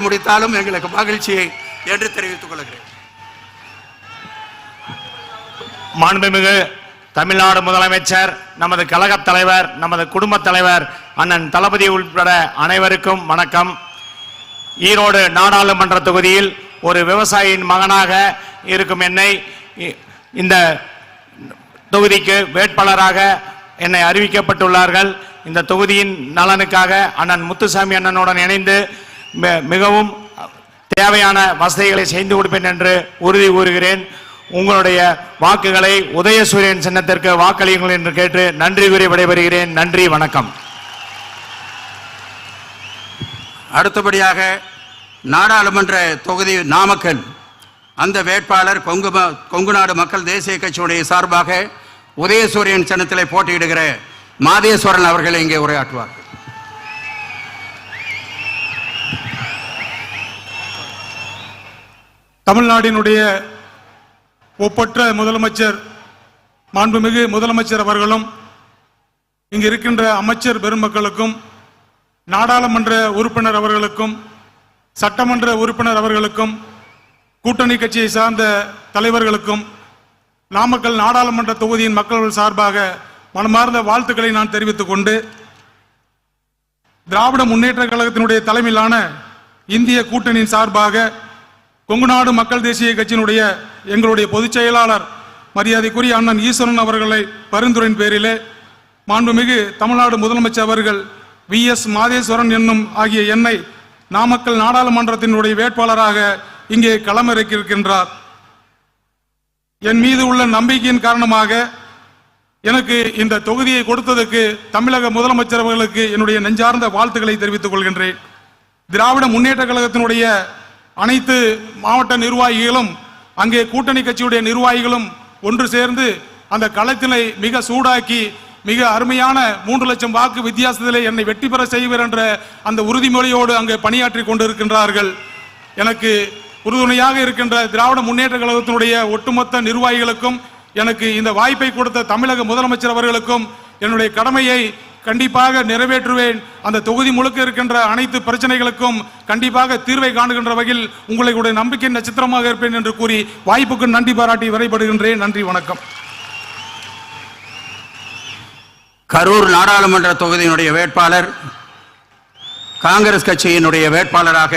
முடித்தாலும் எங்களுக்கு மகிழ்ச்சியை என்று தெரிவித்துக் கொள்கிறேன். மாண்புமிகு தமிழ்நாடு முதலமைச்சர் நமது கழகத் தலைவர் நமது குடும்பத் தலைவர் அண்ணன் தளபதி உட்பட அனைவருக்கும் வணக்கம். ஈரோடு நாடாளுமன்ற தொகுதியில் ஒரு விவசாயியின் மகனாக இருக்கும் என்னை இந்த தொகுதிக்கு வேட்பாளராக என்னை அறிவிக்கப்பட்டுள்ளார்கள். இந்த தொகுதியின் நலனுக்காக அண்ணன் முத்துசாமி அண்ணனுடன் இணைந்து மிகவும் தேவையான வசதிகளை செய்து கொடுப்பேன் என்று உறுதி கூறுகிறேன். உங்களுடைய வாக்குகளை உதயசூரியன் சின்னத்திற்கு வாக்களியுங்கள் என்று கேட்டு நன்றி கூறி விடைபெறுகிறேன். நன்றி வணக்கம். அடுத்தபடியாக நாடாளுமன்ற தொகுதி நாமக்கல். அந்த வேட்பாளர் கொங்கு ம- கொங்கு நாடு மக்கள் தேசிய கட்சியுடைய சார்பாக உதயசூரியன் சின்னத்தில் போட்டியிடுகிற மாதேஸ்வரன் அவர்கள் இங்கே உரையாற்றுவார் தமிழ்நாட்டினுடைய ஒப்பற்ற முதலமைச்சர் மாண்புமிகு முதலமைச்சர் அவர்களும் இங்கு இருக்கின்ற அமைச்சர் பெருமக்களுக்கும் நாடாளுமன்ற உறுப்பினர் அவர்களுக்கும் சட்டமன்ற உறுப்பினர் அவர்களுக்கும் கூட்டணி கட்சியை சார்ந்த தலைவர்களுக்கும் நாமக்கல் நாடாளுமன்ற தொகுதியின் மக்கள் சார்பாக மனமார்ந்த வாழ்த்துக்களை நான் தெரிவித்துக் கொண்டு திராவிட முன்னேற்ற கழகத்தினுடைய தலைமையிலான இந்திய கூட்டணியின் சார்பாக கொங்குநாடு மக்கள் தேசிய கட்சியினுடைய எங்களுடைய பொதுச் செயலாளர் மரியாதைக்குரிய அண்ணன் ஈஸ்வரன் அவர்களை பரிந்துரையின் பேரிலே மாண்புமிகு தமிழ்நாடு முதலமைச்சர் அவர்கள் வி எஸ் மாதேஸ்வரன் என்னும் ஆகிய என்னை நாமக்கல் நாடாளுமன்றத்தினுடைய வேட்பாளராக இங்கே களமிறக்கியிருக்கின்றார். என் மீது உள்ள நம்பிக்கையின் காரணமாக எனக்கு இந்த தொகுதியை கொடுத்ததற்கு தமிழக முதலமைச்சர் அவர்களுக்கு என்னுடைய நெஞ்சார்ந்த வாழ்த்துக்களை தெரிவித்துக் கொள்கின்றேன். திராவிட முன்னேற்ற கழகத்தினுடைய அனைத்து மாவட்ட நிர்வாகிகளும் அங்கே கூட்டணி கட்சியுடைய நிர்வாகிகளும் ஒன்று சேர்ந்து அந்த களத்தினை மிக சூடாக்கி மிக அருமையான மூன்று லட்சம் வாக்கு வித்தியாசத்திலே என்னை வெற்றி பெற செய்வர் என்ற அந்த உறுதிமொழியோடு அங்கே பணியாற்றி கொண்டிருக்கின்றார்கள். எனக்கு உறுதுணையாக இருக்கின்ற திராவிட முன்னேற்ற கழகத்தினுடைய ஒட்டுமொத்த நிர்வாகிகளுக்கும் எனக்கு இந்த வாய்ப்பை கொடுத்த தமிழக முதலமைச்சர் அவர்களுக்கும் என்னுடைய கடமையை கண்டிப்பாக நிறைவேற்றுவேன். அந்த தொகுதி முழுக்க இருக்கின்ற அனைத்து பிரச்சனைகளுக்கும் கண்டிப்பாக தீர்வை காணுகின்ற வகையில் உங்களுடைய நம்பிக்கை நட்சத்திரமாக இருப்பேன் என்று கூறி வாய்ப்புக்கு நன்றி பாராட்டி விரைபடுகின்றேன் நன்றி வணக்கம். கரூர் நாடாளுமன்ற தொகுதியினுடைய வேட்பாளர் காங்கிரஸ் கட்சியினுடைய வேட்பாளராக